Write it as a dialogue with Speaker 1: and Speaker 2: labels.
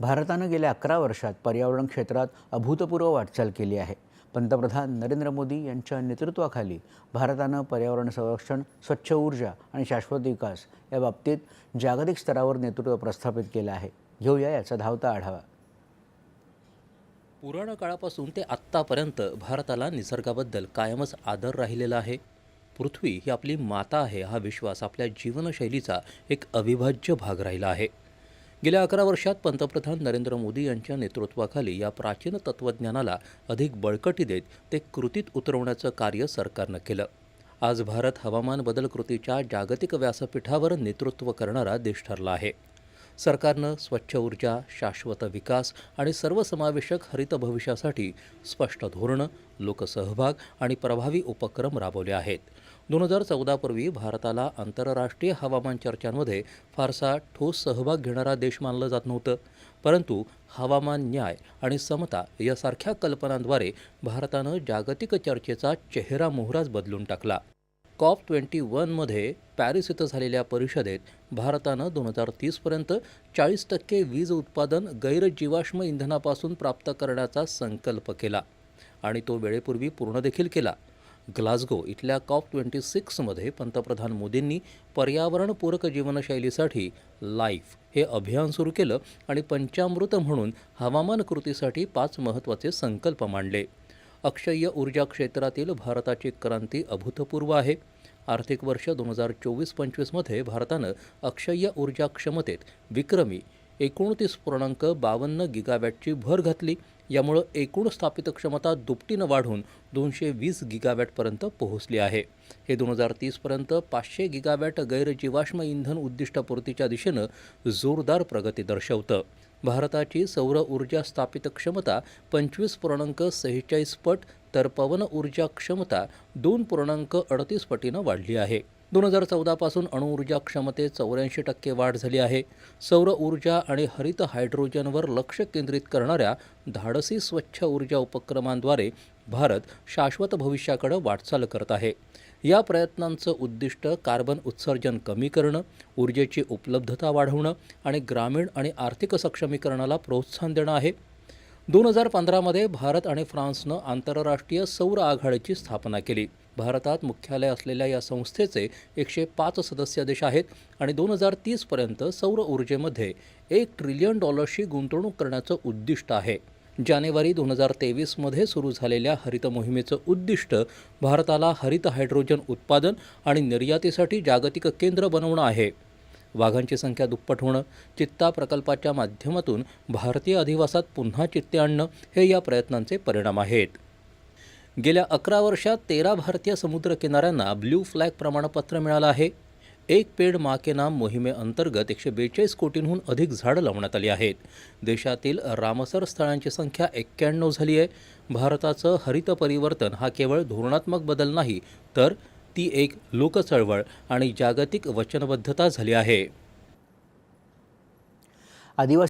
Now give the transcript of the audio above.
Speaker 1: भारतानं गेल्या अकरा वर्षात पर्यावरण क्षेत्रात अभूतपूर्व वाटचाल केली आहे. पंतप्रधान नरेंद्र मोदी यांच्या नेतृत्वाखाली भारतानं पर्यावरण संरक्षण स्वच्छ ऊर्जा आणि शाश्वत विकास या बाबतीत जागतिक स्तरावर नेतृत्व प्रस्थापित केलं आहे. घेऊया याचा धावता आढावा.
Speaker 2: पुराण काळापासून ते आत्तापर्यंत भारताला निसर्गाबद्दल कायमच आदर राहिलेला आहे. पृथ्वी ही आपली माता आहे हा विश्वास आपल्या जीवनशैलीचा एक अविभाज्य भाग राहिला आहे. गेल्या अकरा वर्षात पंतप्रधान नरेंद्र मोदी यांच्या नेतृत्वाखाली या प्राचीन तत्त्वज्ञानाला अधिक बळकटी देत ते कृतीत उतरवण्याचं कार्य सरकारनं केलं. आज भारत हवामान बदल कृतीच्या जागतिक व्यासपीठावर नेतृत्व करणारा देश ठरला आहे. सरकारनं स्वच्छ ऊर्जा शाश्वत विकास आणि सर्वसमावेशक हरित भविष्यासाठी स्पष्ट धोरणं लोकसहभाग आणि प्रभावी उपक्रम राबवले आहेत. दोन हजार चौदापूर्वी भारताला आंतरराष्ट्रीय हवामान चर्चांमध्ये फारसा ठोस सहभाग घेणारा देश मानलं जात नव्हतं. परंतु हवामान न्याय आणि समता यासारख्या कल्पनांद्वारे भारतानं जागतिक चर्चेचा चेहरा मोहराच बदलून टाकला. कॉप ट्वेंटी वनमध्ये पॅरिस इथं झालेल्या परिषदेत भारतानं दोन हजार तीसपर्यंत चाळीस टक्के वीज उत्पादन गैरजीवाश्म इंधनापासून प्राप्त करण्याचा संकल्प केला. आणि तो वेळेपूर्वी पूर्ण देखील केला. ग्लासगो इथल्या कॉप ट्वेंटी सिक्समध्ये पंतप्रधान मोदींनी पर्यावरणपूरक जीवनशैलीसाठी लाईफ हे अभियान सुरू केलं आणि पंचामृत म्हणून हवामान कृतीसाठी पाच महत्त्वाचे संकल्प मांडले. अक्षय्य ऊर्जा क्षेत्रातील भारताची क्रांती अभूतपूर्व आहे. आर्थिक वर्ष दोन हजार चोवीस पंचवीसमध्ये भारतानं अक्षय्य ऊर्जा क्षमतेत विक्रमी एकोणतीस पूर्णांक बावन्न गिगावॅटची भर घातली. यामुळं एकूण स्थापित क्षमता दुपटीनं वाढून दोनशे वीस गिगावॅटपर्यंत पोहोचली आहे. हे दोन हजार तीसपर्यंत पाचशे गिगावॅट गैरजीवाश्म इंधन उद्दिष्टपूर्तीच्या दिशेनं जोरदार प्रगती दर्शवतं. भारताची सौर ऊर्जा स्थापित क्षमता पंचवीस पूर्णांक सेहेचाळीस पट तर पवन ऊर्जा क्षमता दोन पूर्णांक अडतीस पटीनं वाढली आहे. दोन हजार चौदापासून अणुऊर्जा क्षमतेत चौऱ्याऐंशी टक्के वाढ झाली आहे. सौर ऊर्जा आणि हरित हायड्रोजनवर लक्ष केंद्रित करणाऱ्या धाडसी स्वच्छ ऊर्जा उपक्रमांद्वारे भारत शाश्वत भविष्याकडे वाटचाल करत आहे. या प्रयत्नांचं उद्दिष्ट कार्बन उत्सर्जन कमी करणं ऊर्जेची उपलब्धता वाढवणं आणि ग्रामीण आणि आर्थिक सक्षमीकरणाला प्रोत्साहन देणं आहे. दोन हजार पंधरामध्ये भारत आणि फ्रान्सनं आंतरराष्ट्रीय सौर आघाडीची स्थापना केली. भारतात मुख्यालय असलेल्या या संस्थेचे एकशे पाच सदस्य देश आहेत आणि दोन हजार तीसपर्यंत सौर ऊर्जेमध्ये एक ट्रिलियन डॉलर्सची गुंतवणूक करण्याचं उद्दिष्ट आहे. जानेवारी दोन हजार तेवीसमध्ये सुरू झालेल्या हरित मोहिमेचं उद्दिष्ट भारताला हरित हायड्रोजन उत्पादन आणि निर्यातीसाठी जागतिक केंद्र बनवणं आहे. वाघांची संख्या दुप्पट होणं चित्ता प्रकल्पाच्या माध्यमातून भारतीय अधिवासात पुन्हा चित्ते आणणं हे या प्रयत्नांचे परिणाम आहेत. गेल्या अकरा वर्षात तेरा भारतीय समुद्र किनाऱ्यांना ब्ल्यू फ्लॅग प्रमाणपत्र मिळालं आहे. एक पेड मा के नाम मोहिमेअंतर्गत एकशे बेचाळीस कोटींहून अधिक झाडं लावण्यात आली आहेत. देशातील रामसर स्थळांची संख्या एक्क्याण्णव झाली आहे भारताचं हरित परिवर्तन हा केवळ धोरणात्मक बदल नाही तर ती एक लोकचळवळ आणि जागतिक वचनबद्धता झाली आहे.
Speaker 1: आदिवासी